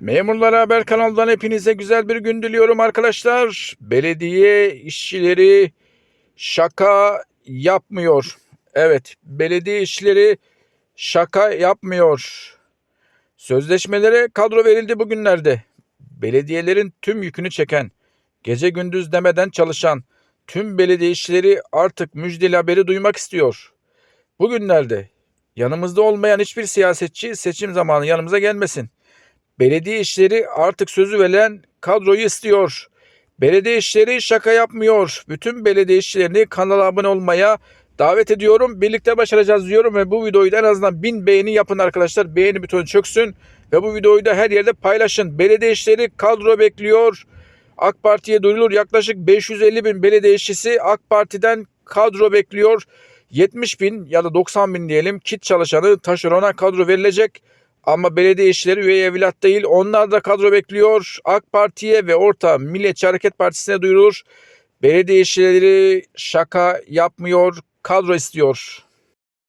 Memurlar Haber kanalından hepinize güzel bir gün diliyorum arkadaşlar. Belediye işçileri şaka yapmıyor. Evet, belediye işçileri şaka yapmıyor. Sözleşmelere kadro verildi bugünlerde. Belediyelerin tüm yükünü çeken, gece gündüz demeden çalışan tüm belediye işçileri artık müjdeli haberi duymak istiyor. Bugünlerde yanımızda olmayan hiçbir siyasetçi seçim zamanı yanımıza gelmesin. Belediye işleri artık sözü verilen kadroyu istiyor. Belediye işleri şaka yapmıyor. Bütün belediye işçilerini kanala abone olmaya davet ediyorum. Birlikte başaracağız diyorum ve bu videoyu da en azından bin beğeni yapın arkadaşlar. Beğeni butonu çöksün ve bu videoyu da her yerde paylaşın. Belediye işleri kadro bekliyor. AK Parti'ye duyurulur yaklaşık 550 bin belediye işçisi AK Parti'den kadro bekliyor. 70 bin ya da 90 bin diyelim kit çalışanı taşerona kadro verilecek. Ama belediye işçileri üye evlat değil. Onlar da kadro bekliyor. AK Parti'ye ve Orta Milliyetçi Hareket Partisi'ne duyurulur. Belediye işçileri şaka yapmıyor. Kadro istiyor.